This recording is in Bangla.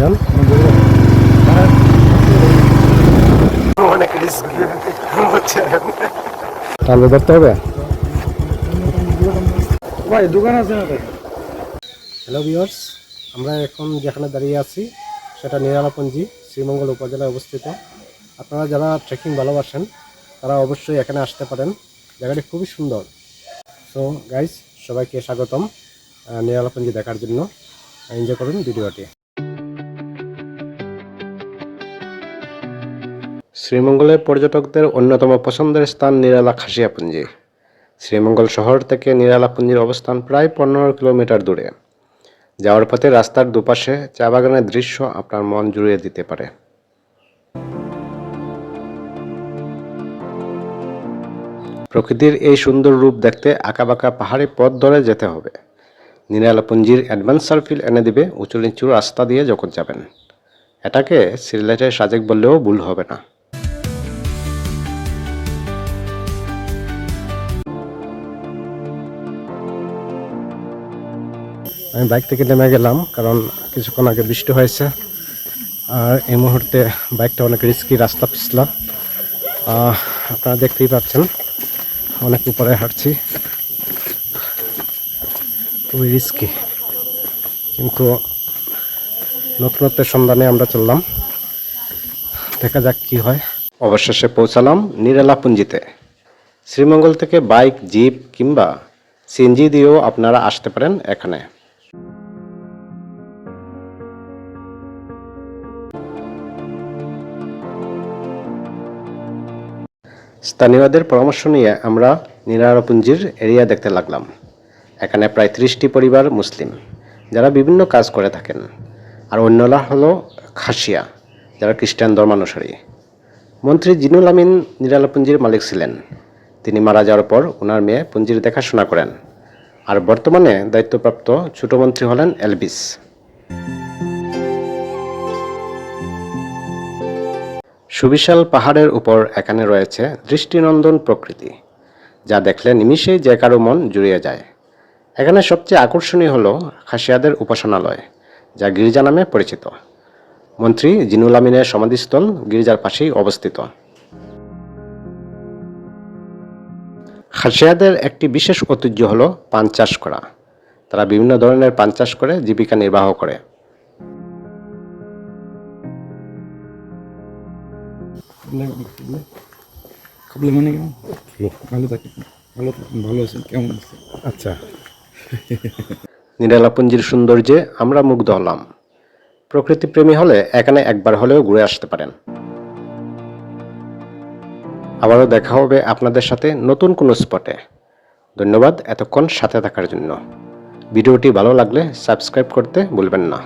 যান। ধরতে হবে? ভাই দোকান আছে না হ্যালো ভিউয়ার্স আমরা এখন যেখানে দাঁড়িয়ে আছি সেটা নিরালাপঞ্জি শ্রীমঙ্গল উপজেলায় অবস্থিত। আপনারা যারা ট্রেকিং ভালোবাসেন তারা অবশ্যই এখানে আসতে পারেন। জায়গাটি খুবই সুন্দর। সো গাইস সবাইকে স্বাগতম নিরালাপঞ্জি দেখার জন্য। এনজয় করুন ভিডিওটি। শ্রীমঙ্গলের পর্যটকদের অন্যতম পছন্দের স্থান নিরালা খাসিয়াপুঞ্জি শ্রীমঙ্গল শহর থেকে নিরালাপুঞ্জির অবস্থান প্রায় পনেরো কিলোমিটার দূরে। যাওয়ার পথে রাস্তার দুপাশে চা বাগানের দৃশ্য আপনার মন জুড়িয়ে দিতে পারে। প্রকৃতির এই সুন্দর রূপ দেখতে আঁকাবাঁকা পাহাড়ি পথ ধরে যেতে হবে। নিরালাপুঞ্জির অ্যাডভেঞ্চার ফিল এনে দিবে উঁচু নিচু রাস্তা দিয়ে যখন যাবেন। এটাকে সিলেটের সাজেক বললেও ভুল হবে না। আমি বাইক থেকে নেমে গেলাম, কারণ কিছুক্ষণ আগে বৃষ্টি হয়েছে। আর এই মুহূর্তে বাইকটা অনেক রিস্কি রাস্তা পিছলা। আপনারা দেখতেই পাচ্ছেন, অনেক উপরে হাঁটছি। খুবই রিস্কি কিন্তু নতুনত্বের সন্ধানে আমরা চললাম। দেখা যাক কি হয়। অবশেষে পৌঁছালাম নিরালাপুঞ্জিতে। শ্রীমঙ্গল থেকে বাইক, জিপ কিংবা সিএনজি দিয়েও আপনারা আসতে পারেন এখানে। স্থানীয়দের পরামর্শ নিয়ে আমরা নিরারপুঞ্জির এরিয়া দেখতে লাগলাম। এখানে প্রায় ত্রিশটি পরিবার মুসলিম, যারা বিভিন্ন কাজ করে থাকেন। আর অন্যরা হলো খাসিয়া, যারা খ্রিস্টান ধর্মানুসারী মন্ত্রী জিনুল আমিন নিরালাপুঞ্জির মালিক ছিলেন। তিনি মারা যাওয়ার পর ওনার মেয়ে পুঞ্জির দেখাশোনা করেন। আর বর্তমানে দায়িত্বপ্রাপ্ত ছোট মন্ত্রী হলেন এলবিস সুবিশাল পাহাড়ের উপর এখানে রয়েছে দৃষ্টিনন্দন প্রকৃতি, যা দেখলে নিমিষেই যে কারও মন জুড়িয়ে যায়। এখানে সবচেয়ে আকর্ষণীয় হলো খাসিয়াদের উপাসনালয়, যা গির্জা নামে পরিচিত। মন্ত্রী জিনুল আমিনের সমাধিস্থল গির্জার পাশেই অবস্থিত। খাসিয়াদের একটি বিশেষ ঐতিহ্য হলো পান চাষ করা। তারা বিভিন্ন ধরনের পান চাষ করে জীবিকা নির্বাহ করে। খাবলে মানে কেমন ভালো ভালো ভালো আছেন কেমন আছে আচ্ছা নিরালাপুঞ্জির সৌন্দর্যে আমরা মুগ্ধ হলাম। প্রকৃতিপ্রেমী হলে এখানে একবার হলেও ঘুরে আসতে পারেন। আবারও দেখা হবে আপনাদের সাথে নতুন কোনো স্পটে। ধন্যবাদ এতক্ষণ সাথে থাকার জন্য। ভিডিওটি ভালো লাগলে সাবস্ক্রাইব করতে ভুলবেন না।